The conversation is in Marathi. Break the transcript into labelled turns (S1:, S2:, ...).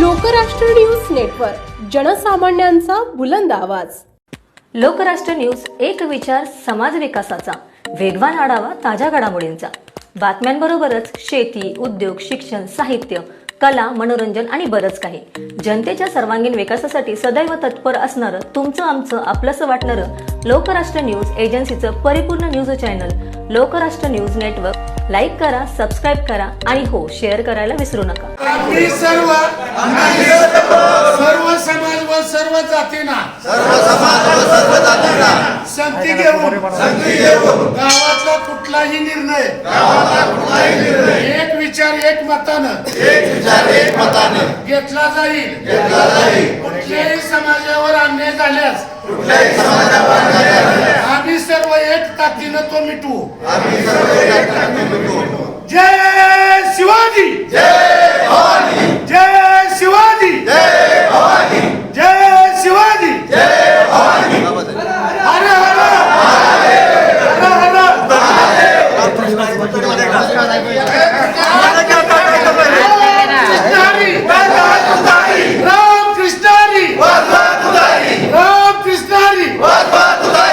S1: लोकराष्ट्र न्यूज नेटवर्क जनसामान्यांचा बुलंद आवाज.
S2: लोकराष्ट्र न्यूज एक विचार समाज विकासाचा. वेगवान आढावा ताज्या घडामोडींचा. बातम्यांबरोबरच शेती उद्योग शिक्षण साहित्य कला मनोरंजन आणि बरंच काही. जनतेच्या सर्वांगीण विकासासाठी सदैव तत्पर असणारं तुमचं आमचं आपलंसं वाटणारं लोकराष्ट्र न्यूज एजन्सीचं परिपूर्ण news channel Lokrashtra news network like करा सबस्क्राईब करा आणि हो शेअर करायला विसरू नका.
S3: सर्व सर्व समाज व सर्व जातींना घेऊन गावातला कुठलाही निर्णय विचार एक मतानं. घेतला जाईल. कुठल्याही समाजावर अन्याय झाल्यास आम्ही सर्व एक ताकदीनं तो मिटवू. जय शिवाजी! जय Akbar, Akbar,